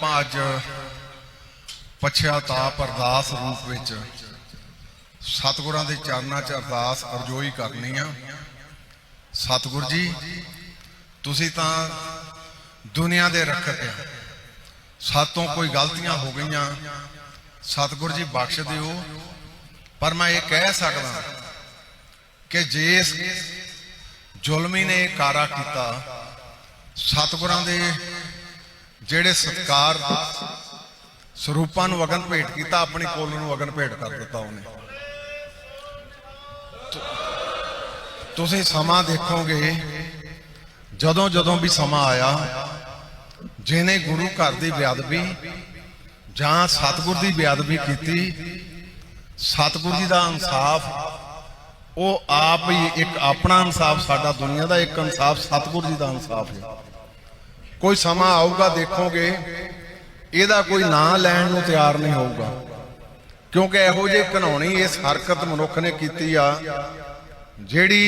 ਆਪਾਂ ਅੱਜ ਪਛਿਆਤਾਪ ਅਰਦਾਸ ਰੂਪ ਵਿੱਚ ਸਤਿਗੁਰਾਂ ਦੇ ਚਰਨਾਂ 'ਚ ਅਰਦਾਸ ਅਰਜ਼ੋਈ ਕਰਨੀ ਆ। ਸਤਿਗੁਰ ਜੀ, ਤੁਸੀਂ ਤਾਂ ਦੁਨੀਆ ਦੇ ਰੱਖਤ ਆ। ਸਾਤੋਂ ਕੋਈ ਗਲਤੀਆਂ ਹੋ ਗਈਆਂ। ਸਤਿਗੁਰ ਜੀ, ਬਖਸ਼ ਦਿਓ। ਪਰ ਮੈਂ ਇਹ ਕਹਿ ਸਕਦਾ ਕਿ ਜੇ ਜ਼ੁਲਮੀ ਨੇ ਕਾਰਾ ਕੀਤਾ, ਸਤਿਗੁਰਾਂ ਦੇ ਜਿਹੜੇ ਸਤਕਾਰ ਸਰੂਪਾਂ ਨੂੰ ਅਗਨ ਭੇਟ ਕੀਤਾ, ਆਪਣੀ ਕੋਲ ਨੂੰ ਅਗਨ ਭੇਟ ਕਰ ਦਿੱਤਾ ਉਹਨੇ। ਤੁਸੀਂ ਸਮਾਂ ਦੇਖੋਗੇ, ਜਦੋਂ ਜਦੋਂ ਵੀ ਸਮਾਂ ਆਇਆ, ਜਿਹਨੇ ਗੁਰੂ ਘਰ ਦੀ ਬੇਅਦਬੀ ਜਾਂ ਸਤਿਗੁਰ ਦੀ ਬੇਅਦਬੀ ਕੀਤੀ, ਸਤਿਗੁਰ ਜੀ ਦਾ ਇਨਸਾਫ, ਉਹ ਆਪ ਹੀ ਇੱਕ ਆਪਣਾ ਇਨਸਾਫ, ਸਾਡਾ ਦੁਨੀਆ ਦਾ ਇੱਕ ਇਨਸਾਫ, ਸਤਿਗੁਰ ਜੀ ਦਾ ਇਨਸਾਫ ਹੈ। ਕੋਈ ਸਮਾਂ ਆਊਗਾ, ਦੇਖੋਗੇ। ਇਹਦਾ ਕੋਈ ਨਾਂ ਲੈਣ ਨੂੰ ਤਿਆਰ ਨਹੀਂ ਹੋਊਗਾ। ਕਿਉਂਕਿ ਇਹੋ ਜਿਹੀ ਘਨੌਣੀ ਇਸ ਹਰਕਤ ਮਨੁੱਖ ਨੇ ਕੀਤੀ ਆ, ਜਿਹੜੀ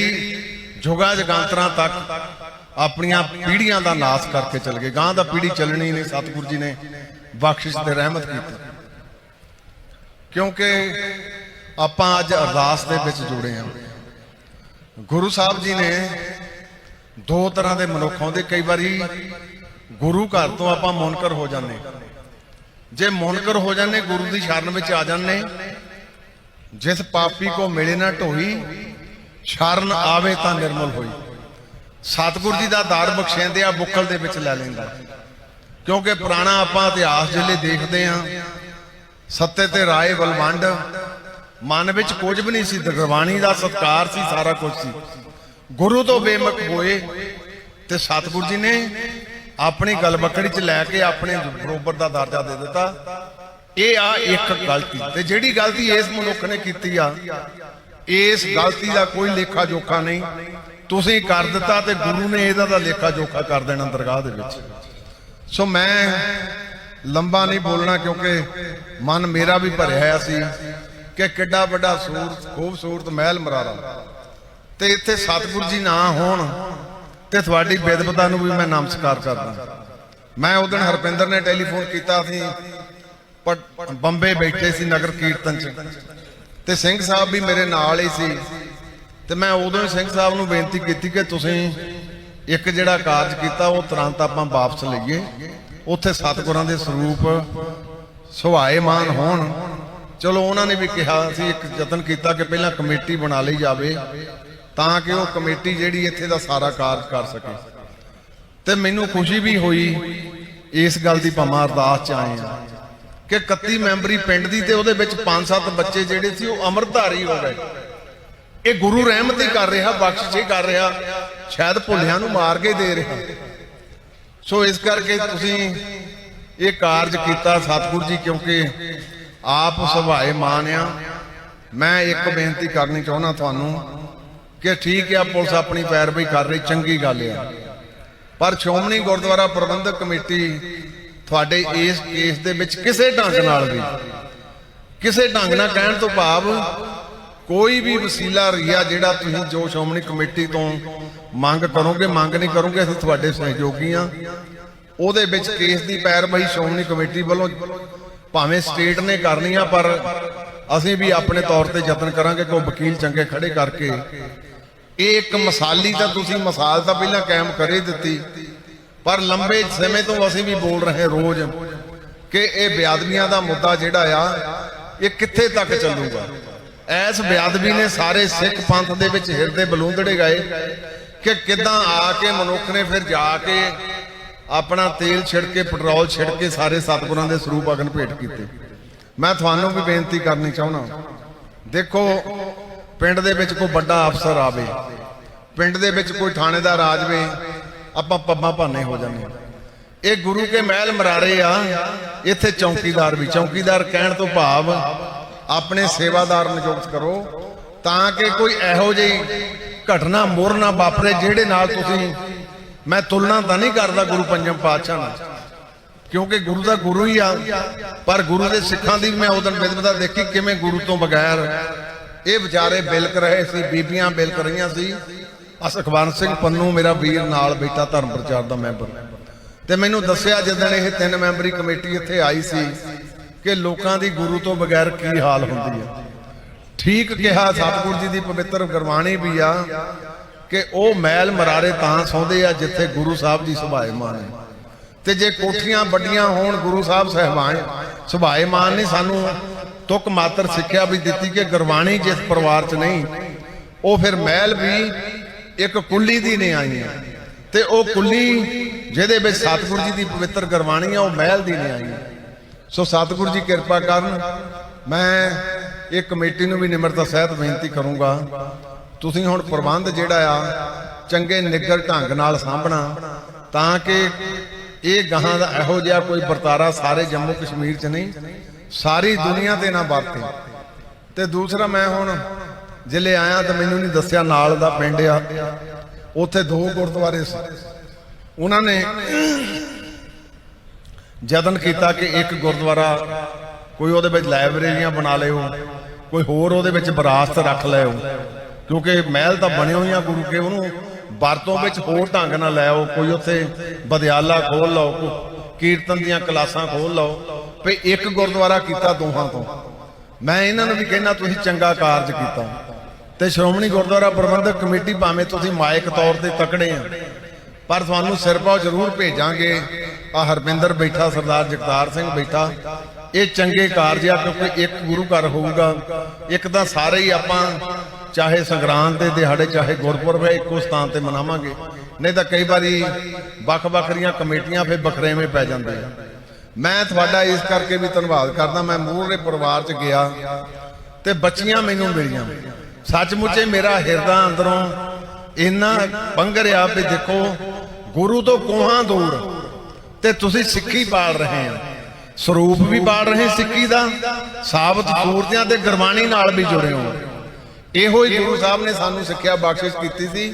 ਜੁਗਾ ਜਗਾਂਤਰਾਂ ਤੱਕ ਆਪਣੀਆਂ ਪੀੜ੍ਹੀਆਂ ਦਾ ਨਾਸ ਕਰਕੇ ਚਲ ਗਏ ਗਾਂ ਦਾ ਪੀੜ੍ਹੀ ਚੱਲਣੀ ਨਹੀਂ, ਸਤਿਗੁਰੂ ਜੀ ਨੇ ਬਖਸ਼ਿਸ਼ ਤੇ ਰਹਿਮਤ ਕੀਤੀ। ਕਿਉਂਕਿ ਆਪਾਂ ਅੱਜ ਅਰਦਾਸ ਦੇ ਵਿੱਚ ਜੁੜੇ ਹਾਂ ਗੁਰੂ ਸਾਹਿਬ ਜੀ ਨੇ ਦੋ ਤਰ੍ਹਾਂ ਦੇ ਮਨੁੱਖ ਆਉਂਦੇ। ਕਈ ਵਾਰੀ ਗੁਰੂ ਘਰ ਤੋਂ ਆਪਾਂ ਮੁਨਕਰ ਹੋ ਜਾਂਦੇ। ਜੇ ਮੁਨਕਰ ਹੋ ਜਾਂਦੇ, ਗੁਰੂ ਦੀ ਸ਼ਰਨ ਵਿੱਚ ਆ ਜਾਂਦੇ। ਜਿਸ ਪਾਪੀ ਕੋ ਮਿਲੇ ਨਾ ਢੋਈ, ਸ਼ਰਨ ਆਵੇ ਤਾਂ ਨਿਰਮਲ ਹੋਈ। ਸਤਿਗੁਰ ਜੀ ਦਾ ਦਾਰ ਬਖਸ਼ਿੰਦੇ ਆ, ਬੁੱਕਲ ਦੇ ਵਿੱਚ ਲੈ ਲੈਂਦਾ। ਕਿਉਂਕਿ ਪੁਰਾਣਾ ਆਪਾਂ ਇਤਿਹਾਸ ਜਿਹੜੇ ਦੇਖਦੇ ਆ, ਸੱਤੇ ਤੇ ਰਾਏ ਬਲਵੰਡ, ਮਨ ਵਿੱਚ ਕੁਝ ਵੀ ਨਹੀਂ ਸੀ, ਦਰਬਾਣੀ ਦਾ ਸਤਕਾਰ ਸੀ, ਸਾਰਾ ਕੁਝ ਸੀ। ਗੁਰੂ ਤੋਂ ਬੇਮੁਖ ਹੋਏ ਤੇ ਸਤਿਗੁਰ ਜੀ ਨੇ ਆਪਣੀ ਗਲਬਕੜੀ ਚ ਲੈ ਕੇ ਆਪਣੇ ਬਰੋਬਰ ਦਾ ਦਰਜਾ ਦੇ ਦਿੱਤਾ। ਇਹ ਆ ਇੱਕ ਗਲਤੀ ਤੇ ਜਿਹੜੀ ਗਲਤੀ ਇਸ ਮਨੁੱਖ ਨੇ ਕੀਤੀ ਆ, ਇਸ ਗਲਤੀ ਦਾ ਕੋਈ ਲੇਖਾ ਜੋਖਾ ਨਹੀਂ। ਤੁਸੀਂ ਕਰ ਦਿੱਤਾ ਤੇ ਗੁਰੂ ਨੇ ਇਹਦਾ ਦਾ ਲੇਖਾ ਜੋਖਾ ਕਰ ਦੇਣਾ ਦਰਗਾਹ ਦੇ ਵਿੱਚ। ਸੋ ਮੈਂ ਲੰਬਾ ਨਹੀਂ ਬੋਲਣਾ ਕਿਉਂਕਿ ਮਨ ਮੇਰਾ ਵੀ ਭਰਿਆ ਹੋਇਆ ਸੀ ਕਿ ਕਿੱਡਾ ਵੱਡਾ ਸੂਰਤ, ਖੂਬਸੂਰਤ ਮਹਿਲ ਮਰਾਰਾ ਤੇ ਇੱਥੇ ਸਤਿਗੁਰੂ ਜੀ ਨਾ ਹੋਣ ਤੇ ਤੁਹਾਡੀ ਬੇਦਬਤਾ ਨੂੰ ਵੀ ਮੈਂ ਨਮਸਕਾਰ ਕਰਦਾ। ਮੈਂ ਉਦੋਂ ਹਰਪਿੰਦਰ ਨੇ ਟੈਲੀਫੋਨ ਕੀਤਾ ਸੀ ਪ- ਬੰਬੇ ਬੈਠੇ ਸੀ ਨਗਰ ਕੀਰਤਨ ਚ। ਤੇ ਸਿੰਘ ਸਾਹਿਬ ਵੀ ਮੇਰੇ ਨਾਲ ਹੀ ਸੀ। ਤੇ ਮੈਂ ਉਦੋਂ ਹੀ ਸਿੰਘ ਸਾਹਿਬ ਨੂੰ ਬੇਨਤੀ ਕੀਤੀ ਕਿ ਤੁਸੀਂ ਇੱਕ ਜਿਹੜਾ ਕਾਰਜ ਕੀਤਾ, ਉਹ ਤੁਰੰਤ ਆਪਾਂ ਵਾਪਸ ਲਈਏ। ਉੱਥੇ ਸਤਿਗੁਰਾਂ ਦੇ ਸਰੂਪ ਸੁਹਾਏਮਾਨ ਹੋਣ। ਚਲੋ, ਉਹਨਾਂ ਨੇ ਵੀ ਕਿਹਾ ਸੀ, ਇੱਕ ਯਤਨ ਕੀਤਾ ਕਿ ਪਹਿਲਾਂ ਕਮੇਟੀ ਬਣਾ ਲਈ ਜਾਵੇ। ਤਾਂ ਕਿ ਉਹ ਕਮੇਟੀ ਜਿਹੜੀ ਇੱਥੇ ਦਾ ਸਾਰਾ ਕਾਰਜ ਕਰ ਸਕੇ। ਤੇ ਮੈਨੂੰ ਖੁਸ਼ੀ ਵੀ ਹੋਈ ਇਸ ਗੱਲ ਦੀ ਭਾਵੇਂ ਅਰਦਾਸ ਚ ਆਏ ਆ ਕਿ 31 ਮੈਂਬਰੀ ਪਿੰਡ ਦੀ ਤੇ ਉਹਦੇ ਵਿੱਚ 5-7 ਬੱਚੇ ਜਿਹੜੇ ਸੀ ਉਹ ਅੰਮ੍ਰਿਤਧਾਰੀ ਹੋ ਗਏ। ਇਹ ਗੁਰੂ ਰਹਿਮਤ ਹੀ ਕਰ ਰਿਹਾ, ਬਖਸ਼ਿਸ਼ ਹੀ ਕਰ ਰਿਹਾ, ਸ਼ਾਇਦ ਭੁੱਲਿਆਂ ਨੂੰ ਮਾਰ ਕੇ ਦੇ ਰਿਹਾ। ਸੋ ਇਸ ਕਰਕੇ ਤੁਸੀਂ ਇਹ ਕਾਰਜ ਕੀਤਾ ਸਤਿਗੁਰੂ ਜੀ, ਕਿਉਂਕਿ ਆਪ ਸੁਭਾਏ ਮਾਨ ਆ। ਮੈਂ ਇੱਕ ਬੇਨਤੀ ਕਰਨੀ ਚਾਹੁੰਦਾ ਤੁਹਾਨੂੰ ਕਿ ਠੀਕ ਹੈ ਪੁਲਿਸ ਆਪਣੀ ਪੈਰਵਾਈ ਕਰ ਰਹੀ, ਚੰਗੀ ਗੱਲ ਆ। ਪਰ ਸ਼੍ਰੋਮਣੀ ਗੁਰਦੁਆਰਾ ਪ੍ਰਬੰਧਕ ਕਮੇਟੀ ਤੁਹਾਡੇ ਇਸ ਕੇਸ ਦੇ ਵਿੱਚ ਕਿਸੇ ਢੰਗ ਨਾਲ ਵੀ, ਕਿਸੇ ਢੰਗ ਨਾਲ ਕਹਿਣ ਤੋਂ ਭਾਵ ਕੋਈ ਵੀ ਵਸੀਲਾ ਰਿਹਾ ਜਿਹੜਾ ਤੁਸੀਂ ਜੋ ਸ਼੍ਰੋਮਣੀ ਕਮੇਟੀ ਤੋਂ ਮੰਗ ਕਰੋਗੇ, ਮੰਗ ਨਹੀਂ ਕਰੋਗੇ, ਅਸੀਂ ਤੁਹਾਡੇ ਸਹਿਯੋਗੀ ਆ। ਉਹਦੇ ਵਿੱਚ ਕੇਸ ਦੀ ਪੈਰਵਾਈ ਸ਼੍ਰੋਮਣੀ ਕਮੇਟੀ ਵੱਲੋਂ ਭਾਵੇਂ ਸਟੇਟ ਨੇ ਕਰਨੀ ਆ, ਪਰ ਅਸੀਂ ਵੀ ਆਪਣੇ ਤੌਰ ਤੇ ਯਤਨ ਕਰਾਂਗੇ ਕਿ ਉਹ ਵਕੀਲ ਚੰਗੇ ਖੜੇ ਕਰਕੇ ਇਹ ਇੱਕ ਮਸਾਲੀ ਤਾਂ ਤੁਸੀਂ ਮਸਾਲ ਤਾਂ ਪਹਿਲਾਂ ਕਾਇਮ ਕਰੇ ਦਿੱਤੀ। ਪਰ ਲੰਬੇ ਸਮੇਂ ਤੋਂ ਅਸੀਂ ਵੀ ਬੋਲ ਰਹੇ ਰੋਜ਼ ਕਿ ਇਹ ਬੇਅਦਬੀਆਂ ਦਾ ਮੁੱਦਾ ਜਿਹੜਾ ਆ, ਇਹ ਕਿੱਥੇ ਤੱਕ ਚੱਲੂਗਾ? ਐਸ ਬੇਅਦਬੀ ਨੇ ਸਾਰੇ ਸਿੱਖ ਪੰਥ ਦੇ ਵਿੱਚ ਹਿਰਦੇ ਬਲੂੰਦੜੇ ਗਏ ਕਿ ਕਿਦਾਂ ਆ ਕੇ ਮਨੁੱਖ ਨੇ ਫਿਰ ਜਾ ਕੇ ਆਪਣਾ ਤੇਲ ਛਿੜਕ ਕੇ, ਪੈਟਰੋਲ ਛਿੜਕ ਕੇ ਸਾਰੇ ਸਤਿਗੁਰਾਂ ਦੇ ਸਰੂਪ ਅਗਨ ਭੇਟ ਕੀਤੇ। ਮੈਂ ਤੁਹਾਨੂੰ ਵੀ ਬੇਨਤੀ ਕਰਨੀ ਚਾਹੁੰਦਾ ਦੇਖੋ ਪਿੰਡ ਦੇ ਵਿੱਚ ਕੋਈ ਵੱਡਾ ਅਫਸਰ ਆਵੇ, ਪਿੰਡ ਦੇ ਵਿੱਚ ਕੋਈ ਥਾਣੇਦਾਰ ਆ ਜਾਵੇ, ਆਪਾਂ ਪੱਬਾਂ ਭਾਨੇ ਹੋ ਜਾਂਦੇ ਇਹ ਗੁਰੂ ਕੇ ਮਹਿਲ ਮਰਾਰੇ ਆ, ਇੱਥੇ ਚੌਕੀਦਾਰ ਵੀ, ਚੌਕੀਦਾਰ ਕਹਿਣ ਤੋਂ ਭਾਵ ਆਪਣੇ ਸੇਵਾਦਾਰ ਨਿਯੁਕਤ ਕਰੋ, ਤਾਂ ਕਿ ਕੋਈ ਇਹੋ ਜਿਹੀ ਘਟਨਾ ਮੋਰ ਨਾ ਵਾਪਰੇ, ਜਿਹੜੇ ਨਾਲ ਤੁਸੀਂ, ਮੈਂ ਤੁਲਨਾ ਤਾਂ ਨਹੀਂ ਕਰਦਾ ਗੁਰੂ ਪੰਜਮ ਪਾਤਸ਼ਾਹ ਨਾਲ, ਕਿਉਂਕਿ ਗੁਰੂ ਦਾ ਗੁਰੂ ਹੀ ਆ, ਪਰ ਗੁਰੂ ਦੇ ਸਿੱਖਾਂ ਦੀ ਵੀ ਮੈਂ ਦਿਨ ਵਿਦਵਤਾ ਦੇਖੀ ਕਿਵੇਂ ਗੁਰੂ ਤੋਂ ਬਗੈਰ ਇਹ ਵਿਚਾਰੇ ਬਿਲਕ ਰਹੇ ਸੀ, ਬੀਬੀਆਂ ਬਿਲਕ ਰਹੀਆਂ ਸੀ। ਅਸ ਸਿੰਘ ਪੰਨੂ ਮੇਰਾ ਵੀਰ ਨਾਲ ਬੈਠਾ ਧਰਮ ਪ੍ਰਚਾਰ ਦਾ ਮੈਂਬਰ। ਤੇ ਮੈਨੂੰ ਦੱਸਿਆ ਜਦੋਂ ਇਹ ਤਿੰਨ ਮੈਂਬਰੀ ਕਮੇਟੀ ਇੱਥੇ ਆਈ ਸੀ ਕਿ ਲੋਕਾਂ ਦੀ ਗੁਰੂ ਤੋਂ ਬਗੈਰ ਕੀ ਹਾਲ ਹੁੰਦੀ ਹੈ ਠੀਕ ਕਿਹਾ, ਸਤਿਗੁਰੂ ਜੀ ਦੀ ਪਵਿੱਤਰ ਗੁਰਬਾਣੀ ਵੀ ਆ ਕਿ ਉਹ ਮੈਲ ਮਰਾਰੇ ਤਾਂ ਸੌਂਦੇ ਆ ਜਿੱਥੇ ਗੁਰੂ ਸਾਹਿਬ ਜੀ ਸੁਭਾਏਮਾਨ ਹੈ ਤੇ ਜੇ ਕੋਠੀਆਂ ਵੱਡੀਆਂ ਹੋਣ, ਗੁਰੂ ਸਾਹਿਬ ਸਹਿਬਾਨ ਸੁਭਾਏਮਾਨ ਨਹੀਂ ਸਾਨੂੰ ਤੁਕ ਮਾਤਰ ਸਿੱਖਿਆ ਵੀ ਦਿੱਤੀ ਕਿ ਗੁਰਬਾਣੀ ਜਿਸ ਪਰਿਵਾਰ 'ਚ ਨਹੀਂ, ਉਹ ਫਿਰ ਮਹਿਲ ਵੀ ਇੱਕ ਕੁੱਲੀ ਦੀ ਨਹੀਂ ਆਈਆਂ ਤੇ ਉਹ ਕੁੱਲੀ ਜਿਹਦੇ ਵਿੱਚ ਸਤਿਗੁਰੂ ਜੀ ਦੀ ਪਵਿੱਤਰ ਗੁਰਬਾਣੀ ਆ ਉਹ ਮਹਿਲ ਦੀ ਨਹੀਂ ਆਈ ਸੋ ਸਤਿਗੁਰੂ ਜੀ ਕਿਰਪਾ ਕਰਨ, ਮੈਂ ਇਹ ਕਮੇਟੀ ਨੂੰ ਵੀ ਨਿਮਰਤਾ ਸਹਿਤ ਬੇਨਤੀ ਕਰੂੰਗਾ, ਤੁਸੀਂ ਹੁਣ ਪ੍ਰਬੰਧ ਜਿਹੜਾ ਆ, ਚੰਗੇ ਨਿੱਗਰ ਢੰਗ ਨਾਲ ਸਾਂਭਣਾ, ਤਾਂ ਕਿ ਇਹ ਗਾਹਾਂ ਦਾ ਇਹੋ ਜਿਹਾ ਕੋਈ ਵਰਤਾਰਾ ਸਾਰੇ ਜੰਮੂ ਕਸ਼ਮੀਰ 'ਚ ਨਹੀਂ ਸਾਰੀ ਦੁਨੀਆ ਤੇ ਨਾ ਵਰਤੇ। ਤੇ ਦੂਸਰਾ ਮੈਂ ਹੁਣ ਜ਼ਿਲ੍ਹੇ ਆਇਆ ਤਾਂ ਮੈਨੂੰ ਨਹੀਂ ਦੱਸਿਆ ਨਾਲ ਦਾ ਪਿੰਡ ਆ। ਉੱਥੇ ਦੋ ਗੁਰਦੁਆਰੇ ਸੀ। ਉਹਨਾਂ ਨੇ ਯਤਨ ਕੀਤਾ ਕਿ ਇੱਕ ਗੁਰਦੁਆਰਾ ਕੋਈ ਉਹਦੇ ਵਿੱਚ ਲਾਇਬ੍ਰੇਰੀਆਂ ਬਣਾ ਲਿਓ, ਕੋਈ ਹੋਰ ਉਹਦੇ ਵਿੱਚ ਵਿਰਾਸਤ ਰੱਖ ਲਿਓ। ਕਿਉਂਕਿ ਮਹਿਲ ਤਾਂ ਬਣੇ ਹੋਈਆਂ ਗੁਰੂ ਕੇ, ਉਹਨੂੰ ਵਰਤੋਂ ਵਿੱਚ ਹੋਰ ਢੰਗ ਨਾਲ ਲੈ ਆਓ, ਕੋਈ ਉੱਥੇ ਬਦਿਆਲਾ ਖੋਲ ਲਓ, ਕੋਈ ਕੀਰਤਨ ਦੀਆਂ ਕਲਾਸਾਂ ਖੋਲ ਲਓ। ਵੀ ਇੱਕ ਗੁਰਦੁਆਰਾ ਕੀਤਾ ਦੋਹਾਂ ਤੋਂ। ਮੈਂ ਇਹਨਾਂ ਨੂੰ ਵੀ ਕਹਿਣਾ ਤੁਸੀਂ ਚੰਗਾ ਕਾਰਜ ਕੀਤਾ। ਤੇ ਸ਼੍ਰੋਮਣੀ ਗੁਰਦੁਆਰਾ ਪ੍ਰਬੰਧਕ ਕਮੇਟੀ ਭਾਵੇਂ ਤੁਸੀਂ ਮਾਇਕ ਤੌਰ ਤੇ ਤਕੜੇ ਆ, ਪਰ ਤੁਹਾਨੂੰ ਸਿਰਪਾਓ ਜ਼ਰੂਰ ਭੇਜਾਂਗੇ। ਆ ਹਰਪਿੰਦਰ ਬੈਠਾ, ਸਰਦਾਰ ਜਗਤਾਰ ਸਿੰਘ ਬੈਠਾ। ਇਹ ਚੰਗੇ ਕਾਰਜ ਆ, ਕਿਉਂਕਿ ਇੱਕ ਗੁਰੂ ਘਰ ਹੋਊਗਾ। ਇੱਕ ਤਾਂ ਸਾਰੇ ਹੀ ਆਪਾਂ ਚਾਹੇ ਸੰਗਰਾਂਦ ਦੇ ਦਿਹਾੜੇ, ਚਾਹੇ ਗੁਰਪੁਰਬ ਹੈ, ਇੱਕੋ ਸਥਾਨ ਤੇ ਮਨਾਵਾਂਗੇ। ਨਹੀਂ ਤਾਂ ਕਈ ਵਾਰੀ ਵੱਖ-ਵੱਖਰੀਆਂ ਕਮੇਟੀਆਂ ਫਿਰ ਬਖਰੇਵੇਂ ਪੈ ਜਾਂਦੇ ਆ। ਮੈਂ ਤੁਹਾਡਾ ਇਸ ਕਰਕੇ ਵੀ ਧੰਨਵਾਦ ਕਰਦਾ, ਮੈਂ ਮੂਹਰੇ ਪਰਿਵਾਰ ਚ ਗਿਆ ਤੇ ਬੱਚੀਆਂ ਮੈਨੂੰ ਮਿਲੀਆਂ। ਸੱਚਮੁੱਚ ਇਹ ਮੇਰਾ ਹਿਰਦਾ ਅੰਦਰੋਂ ਇੰਨਾ ਪੰਗਰਿਆ ਵੀ ਦੇਖੋ, ਗੁਰੂ ਤੋਂ ਕੋਹਾਂ ਦੂਰ ਤੇ ਤੁਸੀਂ ਸਿੱਖੀ ਪਾਲ ਰਹੇ ਆ ਸਰੂਪ ਵੀ ਪਾਲ ਰਹੇ ਸਿੱਖੀ ਦਾ, ਸਾਬਤ ਸੂਰਤਿਆਂ ਤੇ ਗੁਰਬਾਣੀ ਨਾਲ ਵੀ ਜੁੜੇ ਹੋ। ਇਹੋ ਹੀ ਗੁਰੂ ਸਾਹਿਬ ਨੇ ਸਾਨੂੰ ਸਿੱਖਿਆ, ਬਖਸ਼ਿਸ਼ ਕੀਤੀ ਸੀ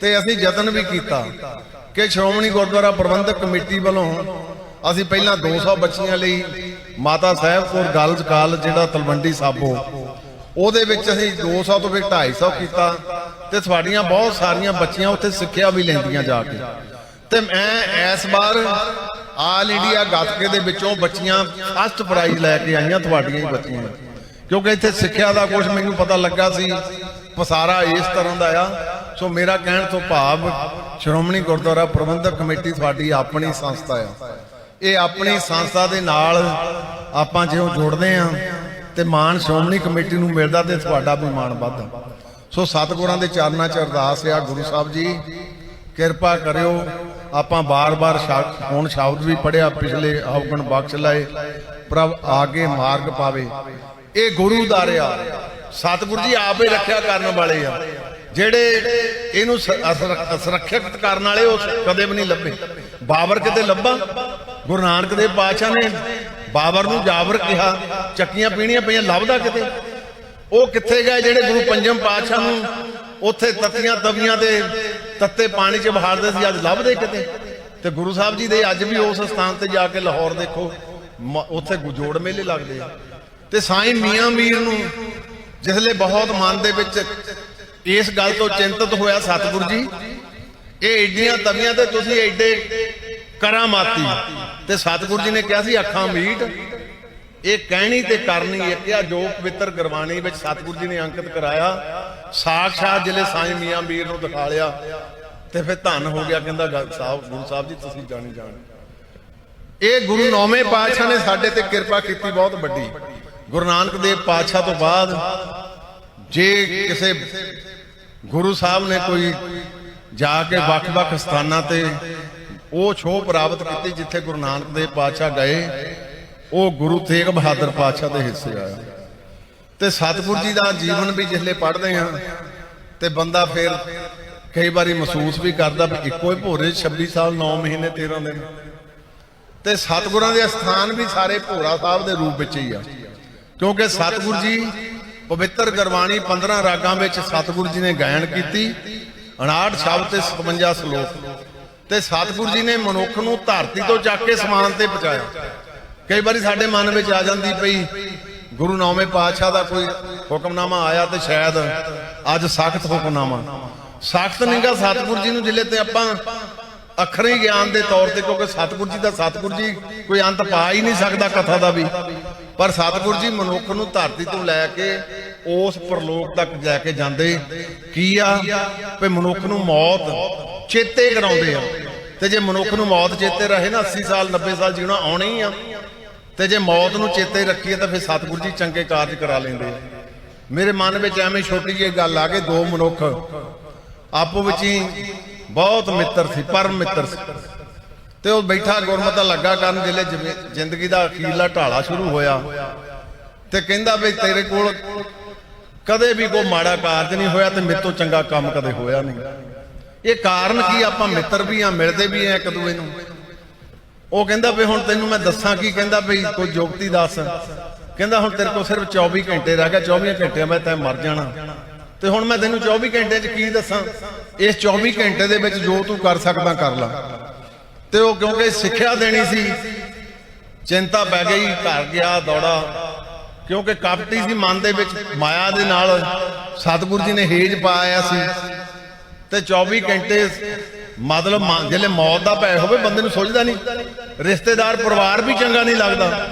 ਤੇ ਅਸੀਂ ਯਤਨ ਵੀ ਕੀਤਾ ਕਿ ਸ਼੍ਰੋਮਣੀ ਗੁਰਦੁਆਰਾ ਪ੍ਰਬੰਧਕ ਕਮੇਟੀ ਵੱਲੋਂ ਅਸੀਂ ਪਹਿਲਾਂ 200 ਬੱਚੀਆਂ ਲਈ ਮਾਤਾ ਸਾਹਿਬ ਕੋਲ ਗਰਲਜ਼ ਕਾਲਜ ਜਿਹੜਾ ਤਲਵੰਡੀ ਸਾਬੋ, ਉਹਦੇ ਵਿੱਚ ਅਸੀਂ 200 ਤੋਂ ਫਿਰ 250 ਕੀਤਾ ਤੇ ਤੁਹਾਡੀਆਂ ਬਹੁਤ ਸਾਰੀਆਂ ਬੱਚੀਆਂ ਉੱਥੇ ਸਿੱਖਿਆ ਵੀ ਲੈਂਦੀਆਂ ਜਾ ਕੇ। ਤੇ ਮੈਂ ਇਸ ਵਾਰ ਆਲ ਇੰਡੀਆ ਗੱਤਕੇ ਦੇ ਵਿੱਚੋਂ ਬੱਚੀਆਂ ਫਸਟ ਪ੍ਰਾਈਜ਼ ਲੈ ਕੇ ਆਈਆਂ ਤੁਹਾਡੀਆਂ ਹੀ ਬੱਚੀਆਂ। ਕਿਉਂਕਿ ਇੱਥੇ ਸਿੱਖਿਆ ਦਾ ਕੁਝ ਮੈਨੂੰ ਪਤਾ ਲੱਗਾ ਸੀ, ਪਸਾਰਾ ਇਸ ਤਰ੍ਹਾਂ ਦਾ ਆ। ਸੋ ਮੇਰਾ ਕਹਿਣ ਤੋਂ ਭਾਵ ਸ਼੍ਰੋਮਣੀ ਗੁਰਦੁਆਰਾ ਪ੍ਰਬੰਧਕ ਕਮੇਟੀ ਤੁਹਾਡੀ ਆਪਣੀ ਸੰਸਥਾ ਆ। ਇਹ ਆਪਣੀ ਸੰਸਥਾ ਦੇ ਨਾਲ ਆਪਾਂ ਜਿਉਂ ਜੁੜਦੇ ਆ ਤੇ ਮਾਣ ਸ਼੍ਰੋਮਣੀ ਕਮੇਟੀ ਨੂੰ ਮਿਲਦਾ ਤੇ ਤੁਹਾਡਾ ਵੀ ਮਾਣ ਵੱਧਦਾ। ਸੋ ਸਤਿਗੁਰਾਂ ਦੇ ਚਰਨਾਂ 'ਚ ਅਰਦਾਸ ਆ, ਗੁਰੂ ਸਾਹਿਬ ਜੀ, ਕਿਰਪਾ ਕਰਿਓ। ਆਪਾਂ ਬਾਰ-ਬਾਰ ਹੁਣ ਸ਼ਬਦ ਵੀ ਪੜਿਆ ਪਿਛਲੇ ਆਉਗਣ ਬਖਸ਼ ਲਏ, ਪ੍ਰਭ ਆਗੇ ਮਾਰਗ ਪਾਵੇ। ਇਹ ਗੁਰੂ ਦਾ ਦਾਰਿਆ ਸਤਿਗੁਰੂ ਜੀ ਆਪੇ ਰੱਖਿਆ ਕਰਨ ਵਾਲੇ ਆ। ਜਿਹੜੇ ਇਹਨੂੰ ਸੁਰੱਖਿਅਤ ਕਰਨ ਵਾਲੇ, ਉਹ ਕਦੇ ਵੀ ਨਹੀਂ ਲੱਭੇ। ਬਾਬਰ ਕਿਤੇ ਲੱਭਾ? ਗੁਰੂ ਨਾਨਕ ਦੇਵ ਪਾਤਸ਼ਾਹ ਨੇ ਬਾਬਰ ਨੂੰ ਜਾਬਰ ਕਿਹਾ, ਚੱਕੀਆਂ ਪੀਣੀਆਂ ਪਈਆਂ, ਲੱਭਦਾ ਕਿਤੇ? ਉਹ ਕਿੱਥੇ ਗਏ ਜਿਹੜੇ ਗੁਰੂ ਪੰਜਮ ਪਾਤਸ਼ਾਹ ਨੂੰ ਉੱਥੇ ਤਤੀਆਂ ਤਵੀਆਂ ਤੇ ਤੱਤੇ ਪਾਣੀ 'ਚ ਬਹਾਰਦੇ ਸੀ, ਅੱਜ ਲੱਭਦੇ ਕਿਤੇ? ਤੇ ਗੁਰੂ ਸਾਹਿਬ ਜੀ ਦੇ ਅੱਜ ਵੀ ਉਸ ਸਥਾਨ ਤੇ ਜਾ ਕੇ ਲਾਹੌਰ ਦੇਖੋ ਉੱਥੇ ਗੁਜੋੜ ਮੇਲੇ ਲੱਗਦੇ ਆ। ਤੇ ਸਾਈਂ ਮੀਆਂ ਮੀਰ ਨੂੰ ਜਿਸਲੇ ਬਹੁਤ ਮਨ ਦੇ ਵਿੱਚ ਇਸ ਗੱਲ ਤੋਂ ਚਿੰਤਤ ਹੋਇਆ ਸਤਿਗੁਰੂ ਜੀ, ਇਹ ਏਡੀਆਂ ਤਵੀਆਂ ਤੇ ਤੁਸੀਂ ਐਡੇ ਕਰਾਮਾਤੀ ਤੇ ਸਤਿਗੁਰੂ ਜੀ ਨੇ ਕਿਹਾ ਸੀ, ਅੱਖਾਂ ਮੀਟ। ਇਹ ਕਹਿਣੀ ਤੇ ਕਰਨੀ ਇੱਕ ਆ ਜੋ ਪਵਿੱਤਰ ਗੁਰਬਾਣੀ ਵਿੱਚ ਸਤਿਗੁਰੂ ਜੀ ਨੇ ਅੰਕਿਤ ਕਰਾਇਆ ਸਾਖਸ਼ਾਤ ਜਿਲੇ ਸਾਈਂ ਮੀਆਂ ਮੀਰ ਨੂੰ ਦਿਖਾ ਲਿਆ। ਤੇ ਫਿਰ ਧੰਨ ਹੋ ਗਿਆ, ਕਹਿੰਦਾ ਸਾਹਿਬ, ਗੁਰੂ ਸਾਹਿਬ ਜੀ, ਤੁਸੀਂ ਜਾਣੀ ਜਾਣ। ਇਹ ਗੁਰੂ ਨੌਵੇਂ ਪਾਤਸ਼ਾਹ ਨੇ ਸਾਡੇ ਤੇ ਕਿਰਪਾ ਕੀਤੀ ਬਹੁਤ ਵੱਡੀ। ਗੁਰੂ ਨਾਨਕ ਦੇਵ ਪਾਤਸ਼ਾਹ ਤੋਂ ਬਾਅਦ ਜੇ ਕਿਸੇ ਗੁਰੂ ਸਾਹਿਬ ਨੇ ਕੋਈ ਜਾ ਕੇ ਵੱਖ-ਵੱਖ ਸਥਾਨਾਂ ਤੇ ਉਹ ਛੋਹ ਪ੍ਰਾਪਤ ਕੀਤੀ ਜਿੱਥੇ ਗੁਰੂ ਨਾਨਕ ਦੇਵ ਪਾਤਸ਼ਾਹ ਗਏ, ਉਹ ਗੁਰੂ ਤੇਗ ਬਹਾਦਰ ਪਾਤਸ਼ਾਹ ਦੇ ਹਿੱਸੇ ਆਇਆ ਤੇ ਸਤਿਗੁਰੂ ਜੀ ਦਾ ਜੀਵਨ ਵੀ ਜਿਸਲੇ ਪੜ੍ਹਦੇ ਹਾਂ ਤੇ ਬੰਦਾ ਫਿਰ ਕਈ ਵਾਰੀ ਮਹਿਸੂਸ ਵੀ ਕਰਦਾ ਵੀ ਇੱਕੋ ਹੀ ਭੋਰੇ 'ਚ 26 ਸਾਲ 9 ਮਹੀਨੇ 13 ਦਿਨ। ਤੇ ਸਤਿਗੁਰਾਂ ਦੇ ਸਥਾਨ ਵੀ ਸਾਰੇ ਭੋਰਾ ਸਾਹਿਬ ਦੇ ਰੂਪ ਵਿੱਚ ਹੀ ਆ। ਕਿਉਂਕਿ ਸਤਿਗੁਰੂ ਜੀ ਪਵਿੱਤਰ ਗੁਰਬਾਣੀ 15 ਰਾਗਾਂ ਵਿੱਚ ਸਤਿਗੁਰੂ ਜੀ ਨੇ ਗਾਇਨ ਕੀਤੀ 59 ਸ਼ਬਦ ਤੇ 57 ਸ਼ਲੋਕ। ਤੇ ਸਤਿਗੁਰੂ ਜੀ ਨੇ ਮਨੁੱਖ ਨੂੰ ਧਰਤੀ ਤੋਂ ਚੱਕ ਕੇ ਸਮਾਨ ਤੇ ਪਹੁੰਚਾਇਆ। ਕਈ ਵਾਰੀ ਸਾਡੇ ਮਨ ਵਿੱਚ ਆ ਜਾਂਦੀ ਪਈ, ਗੁਰੂ ਨੌਵੇਂ ਪਾਤਸ਼ਾਹ ਦਾ ਕੋਈ ਹੁਕਮਨਾਮਾ ਆਇਆ ਤੇ ਸ਼ਾਇਦ ਅੱਜ ਸਖਤ ਹੁਕਮਨਾਮਾ। ਸਖਤ ਨਿੰਗਾ ਸਤਿਗੁਰੂ ਜੀ ਨੂੰ ਜਿਲੇ ਤੇ ਆਪਾਂ ਅਖਰੀ ਗਿਆਨ ਦੇ ਤੌਰ ਤੇ, ਕਿਉਂਕਿ ਸਤਿਗੁਰੂ ਜੀ ਦਾ ਸਤਿਗੁਰੂ ਜੀ ਕੋਈ ਅੰਤ ਪਾ ਹੀ ਨਹੀਂ ਸਕਦਾ ਕਥਾ ਦਾ ਵੀ। ਪਰ ਸਤਿਗੁਰੂ ਜੀ ਮਨੁੱਖ ਨੂੰ ਧਰਤੀ ਤੋਂ ਲੈ ਕੇ ਉਸ ਪਰਲੋਕ ਤੱਕ ਜਾ ਕੇ ਜਾਂਦੇ, ਕੀ ਆ? ਵੀ ਮਨੁੱਖ ਨੂੰ ਮੌਤ ਚੇਤੇ ਕਰਾਉਂਦੇ ਆ। ਤੇ ਜੇ ਮਨੁੱਖ ਨੂੰ ਮੌਤ ਚੇਤੇ ਰਹੇ ਨਾ 80 ਸਾਲ 90 ਸਾਲ ਜੀਣਾ ਆਉਣਾ ਹੀ ਆ। ਤੇ ਜੇ ਮੌਤ ਨੂੰ ਚੇਤੇ ਰੱਖੀਏ ਤਾਂ ਫਿਰ ਸਤਿਗੁਰੂ ਜੀ ਚੰਗੇ ਕਾਰਜ ਕਰਾ ਲੈਂਦੇ ਆ। ਮੇਰੇ ਮਨ ਵਿੱਚ ਐਵੇਂ ਛੋਟੀ ਜਿਹੀ ਗੱਲ ਆ ਕੇ ਦੋ ਮਨੁੱਖ ਆਪੋ ਵਿੱਚ ਹੀ ਬਹੁਤ ਮਿੱਤਰ ਸੀ, ਪਰਮ ਮਿੱਤਰ ਸੀ। ਤੇ ਉਹ ਬੈਠਾ, ਗੁਰਮਤਿ ਲੱਗਾ ਕਰਨ ਜਿਹੜੇ ਜ਼ਿੰਦਗੀ ਦਾ ਅਖੀਰਲਾ ਢਾਲਾ ਸ਼ੁਰੂ ਹੋਇਆ। ਤੇ ਕਹਿੰਦਾ ਵੀ ਤੇਰੇ ਕੋਲ ਕਦੇ ਵੀ ਕੋਈ ਮਾੜਾ ਕਾਰਜ ਨਹੀਂ ਹੋਇਆ ਤੇ ਮੇਰੇ ਤੋਂ ਚੰਗਾ ਕੰਮ ਕਦੇ ਹੋਇਆ ਨਹੀਂ। ਇਹ ਕਾਰਨ ਕੀ? ਆਪਾਂ ਮਿੱਤਰ ਵੀ ਆ ਮਿਲਦੇ ਵੀ ਆ ਇੱਕ ਦੂਏ ਨੂੰ। ਉਹ ਕਹਿੰਦਾ ਵੀ ਹੁਣ ਤੈਨੂੰ ਮੈਂ ਦੱਸਾਂ ਕੀ? ਕਹਿੰਦਾ ਵੀ ਕੋਈ ਜੋਗਤੀ ਦੱਸ। ਕਹਿੰਦਾ ਹੁਣ ਤੇਰੇ ਕੋਲ ਸਿਰਫ 24 ਘੰਟੇ ਰਹਿ ਗਏ 24 ਘੰਟਿਆਂ ਮੈਂ ਤੈਂ ਮਰ ਜਾਣਾ। ਤੇ ਹੁਣ ਮੈਂ ਤੈਨੂੰ 24 ਘੰਟਿਆਂ 'ਚ ਕੀ ਦੱਸਾਂ? ਇਸ 24 ਘੰਟੇ ਦੇ ਵਿੱਚ ਜੋ ਤੂੰ ਕਰ ਸਕਦਾ ਕਰ ਲੈ। ਤੇ ਉਹ ਕਿਉਂਕਿ ਸਿੱਖਿਆ ਦੇਣੀ ਸੀ, ਚਿੰਤਾ ਪੈ ਗਈ, ਘਰ ਗਿਆ, ਦੌੜਾ। ਕਿਉਂਕਿ ਕਪਟੀ ਸੀ ਮਨ ਦੇ ਵਿੱਚ, ਮਾਇਆ ਦੇ ਨਾਲ ਸਤਿਗੁਰੂ ਜੀ ਨੇ ਹੇਜ ਪਾਇਆ ਸੀ। ਤੇ 24 ਘੰਟੇ ਮਤਲਬ ਮਾ- ਜਿਹੜੇ ਮੌਤ ਦਾ ਭੈ ਹੋਵੇ, ਬੰਦੇ ਨੂੰ ਸੋਚਦਾ ਨਹੀਂ। ਰਿਸ਼ਤੇਦਾਰ, ਪਰਿਵਾਰ ਵੀ ਚੰਗਾ ਨਹੀਂ ਲੱਗਦਾ।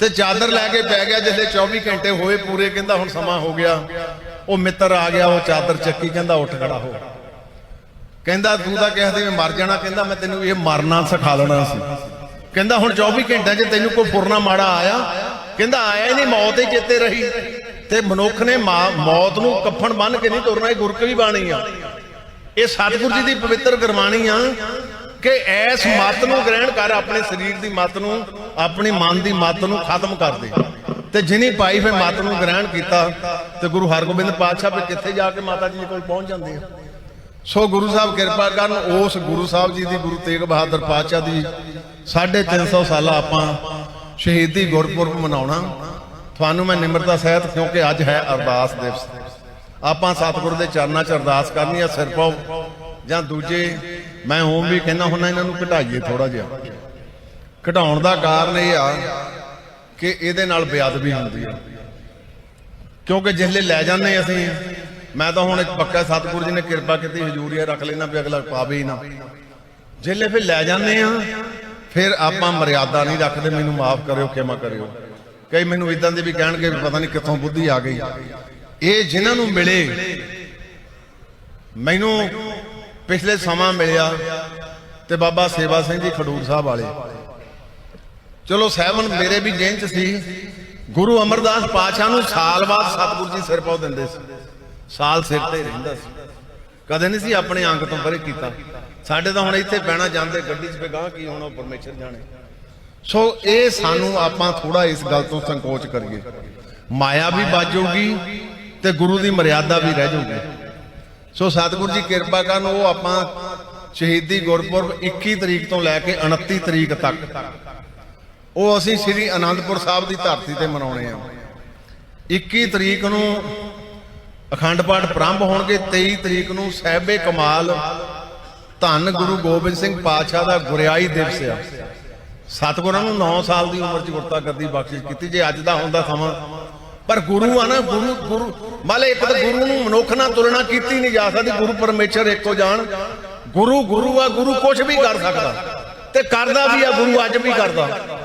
ਤੇ ਚਾਦਰ ਲੈ ਕੇ ਪੈ ਗਿਆ ਜਿਹੜੇ 24 ਘੰਟੇ ਹੋਏ ਪੂਰੇ, ਕਹਿੰਦਾ ਹੁਣ ਸਮਾਂ ਹੋ ਗਿਆ। ਉਹ ਮਿੱਤਰ ਆ ਗਿਆ, ਉਹ ਚਾਦਰ ਚੱਕੀ, ਕਹਿੰਦਾ ਉੱਠ ਖੜਾ ਹੋ। ਕਹਿੰਦਾ, ਤੂੰ ਤਾਂ ਕਹਿੰਦੇ ਮੈਂ ਮਰ ਜਾਣਾ, ਕਹਿੰਦਾ, ਮੈਂ ਤੈਨੂੰ ਇਹ ਮਰਨਾ ਸਿਖਾ ਲੈਣਾ ਸੀ। ਕਹਿੰਦਾ, ਹੁਣ 24 ਘੰਟਿਆਂ 'ਚ ਤੈਨੂੰ ਕੋਈ ਫੁਰਨਾ ਮਾੜਾ ਆਇਆ? ਕਹਿੰਦਾ, ਆਇਆ ਹੀ ਮੌਤ ਹੀ ਚੇਤੇ ਰਹੀ। ਤੇ ਮਨੁੱਖ ਨੇ ਮੌਤ ਨੂੰ ਕਫਨ ਬੰਨ ਕੇ ਨਹੀਂ ਤੁਰਨਾ, ਇਹ ਗੁਰਕ ਬਾਣੀ ਆ। ਇਹ ਸਤਿਗੁਰੂ ਜੀ ਦੀ ਪਵਿੱਤਰ ਗੁਰਬਾਣੀ ਆ ਕਿ ਐਸ ਮਤ ਨੂੰ ਗ੍ਰਹਿਣ ਕਰ, ਆਪਣੇ ਸਰੀਰ ਦੀ ਮਤ ਨੂੰ, ਆਪਣੀ ਮਨ ਦੀ ਮਤ ਨੂੰ ਖਤਮ ਕਰ ਦੇ। ਤੇ ਜਿਨੀ ਪਾਈ ਫਿਰ ਮਤ ਨੂੰ ਗ੍ਰਹਿਣ ਕੀਤਾ, ਤੇ ਗੁਰੂ ਹਰਗੋਬਿੰਦ ਪਾਤਸ਼ਾਹ ਵੀ ਕਿੱਥੇ ਜਾ ਕੇ ਮਾਤਾ ਜੀ ਦੇ ਕੋਲ ਪਹੁੰਚ ਜਾਂਦੇ ਆ। ਸੋ ਗੁਰੂ ਸਾਹਿਬ ਕਿਰਪਾ ਕਰਨ, ਉਸ ਗੁਰੂ ਸਾਹਿਬ ਜੀ ਦੀ ਗੁਰੂ ਤੇਗ ਬਹਾਦਰ ਪਾਤਸ਼ਾਹ ਦੀ 350 ਸਾਲਾ ਆਪਾਂ ਸ਼ਹੀਦੀ ਗੁਰਪੁਰਬ ਮਨਾਉਣਾ। ਤੁਹਾਨੂੰ ਮੈਂ ਨਿਮਰਤਾ ਸਹਿਤ ਕਿਉਂਕਿ ਅੱਜ ਹੈ ਅਰਦਾਸ ਦਿਵਸ। ਆਪਾਂ ਸਤਿਗੁਰੂ ਦੇ ਚਰਨਾਂ 'ਚ ਅਰਦਾਸ ਕਰਨੀ ਆ, ਸਿਰ ਪਾਓ। ਜਾਂ ਦੂਜੇ, ਮੈਂ ਹੋਮ ਵੀ ਕਹਿੰਦਾ ਹੁੰਦਾ, ਇਹਨਾਂ ਨੂੰ ਘਟਾਈਏ ਥੋੜਾ ਜਿਹਾ। ਘਟਾਉਣ ਦਾ ਕਾਰਨ ਇਹ ਆ ਕਿ ਇਹਦੇ ਨਾਲ ਬੇਅਦਬੀ ਹੁੰਦੀ ਆ। ਕਿਉਂਕਿ ਜਿਸਲੇ ਲੈ ਜਾਂਦੇ ਅਸੀਂ, ਮੈਂ ਤਾਂ ਹੁਣ ਇੱਕ ਪੱਕਾ ਸਤਿਗੁਰੂ ਜੀ ਨੇ ਕਿਰਪਾ ਕੀਤੀ, ਹਜ਼ੂਰੀਆ ਰੱਖ ਲੈਣਾ ਵੀ ਅਗਲਾ ਪਾਵੇ ਹੀ ਨਾ। ਜਿਸਲੇ ਫਿਰ ਲੈ ਜਾਂਦੇ ਆ ਫਿਰ ਆਪਾਂ ਮਰਿਆਦਾ ਨਹੀਂ ਰੱਖਦੇ, ਮੈਨੂੰ ਮਾਫ ਕਰਿਓ ਕਿਮਾ ਕਰਿਓ। ਕਈ ਮੈਨੂੰ ਇਦਾਂ ਦੇ ਵੀ ਕਹਿਣਗੇ ਵੀ ਪਤਾ ਨਹੀਂ ਕਿੱਥੋਂ ਬੁੱਧੀ ਆ ਗਈ। ਇਹ ਜਿਨ੍ਹਾਂ ਨੂੰ ਮਿਲੇ, ਮੈਨੂੰ ਪਿਛਲੇ ਸਮਾਂ ਮਿਲਿਆ ਤੇ ਬਾਬਾ ਸੇਵਾ ਸਿੰਘ ਜੀ ਖਡੂਰ ਸਾਹਿਬ ਵਾਲੇ। ਚਲੋ ਸਹਿਬਨ ਮੇਰੇ ਵੀ ਜੇਨ ਚ ਸੀ। ਗੁਰੂ ਅਮਰਦਾਸ ਪਾਤਸ਼ਾਹ ਨੂੰ ਸਾਲ ਬਾਅਦ ਸਤਿਗੁਰੂ ਜੀ ਸਿਰ ਪਾਉ ਦਿੰਦੇ ਸੀ। ਸਾਲ ਸਿਰ ਤੇ ਰਹਿੰਦਾ ਸੀ। ਕਦੇ ਨਹੀਂ ਸੀ ਆਪਣੇ ਅੰਗ ਤੋਂ ਪਰੇ ਕੀਤਾ। ਸਾਡੇ ਤਾਂ ਹੁਣ ਇੱਥੇ ਪੈਣਾ ਜਾਂਦੇ ਗੱਡੀ 'ਚ ਗਾਂ ਕੀ ਹੋਣਾ ਪਰਮੇਸ਼ਰ ਜਾਣੇ। ਸੋ ਇਹ ਸਾਨੂੰ ਆਪਾਂ ਥੋੜਾ ਇਸ ਗੱਲ ਤੋਂ ਸੰਕੋਚ ਕਰੀਏ। ਮਾਇਆ ਵੀ ਬਾਜੂਗੀ ਤੇ ਗੁਰੂ ਦੀ ਮਰਿਆਦਾ ਵੀ ਰਹਿ ਜਾਊਗੀ ਸੋ ਸਤਿਗੁਰੂ ਜੀ ਕਿਰਪਾ ਕਰਨ ਉਹ ਆਪਾਂ ਸ਼ਹੀਦੀ ਗੁਰਪੁਰਬ 21 ਤਰੀਕ ਤੋਂ ਲੈ ਕੇ 29 ਤਰੀਕ ਤੱਕ। ਉਹ ਅਸੀਂ ਸ੍ਰੀ ਅਨੰਦਪੁਰ ਸਾਹਿਬ ਦੀ ਧਰਤੀ ਤੇ ਮਨਾਉਣੇ ਆ। 21 ਤਰੀਕ ਨੂੰ ਅਖੰਡ ਪਾਠ ਪ੍ਰਾਰੰਭ ਹੋਣਗੇ 23 ਤਰੀਕ ਨੂੰ ਸਹਿਬੇ ਕਮਾਲ ਧੰਨ ਗੁਰੂ ਗੋਬਿੰਦ ਸਿੰਘ ਪਾਤਸ਼ਾਹ ਦਾ ਗੁਰਿਆਈ ਦਿਵਸ ਆ। ਸਤਿਗੁਰਾਂ ਨੂੰ 9 ਸਾਲ ਦੀ ਉਮਰ 'ਚ ਗੁਰਤਾ ਗੱਦੀ ਬਖਸ਼ਿਸ਼ ਕੀਤੀ। ਜੇ ਅੱਜ ਦਾ ਹੁੰਦਾ ਸਮਾਂ, ਪਰ ਗੁਰੂ ਆ ਨਾ, ਗੁਰੂ ਗੁਰੂ ਮਾਲੇ ਇੱਕ ਤਾਂ ਗੁਰੂ ਨੂੰ ਮਨੁੱਖ ਨਾਲ ਤੁਲਨਾ ਕੀਤੀ ਨਹੀਂ ਜਾ ਸਕਦੀ। ਗੁਰੂ ਪਰਮੇਸ਼ਰ ਇੱਕੋ ਜਾਣ। ਗੁਰੂ ਗੁਰੂ ਆ, ਗੁਰੂ ਕੁਝ ਵੀ ਕਰ ਸਕਦਾ। ਤੇ ਕਰਦਾ ਵੀ ਆ, ਗੁਰੂ ਅੱਜ ਵੀ ਕਰਦਾ।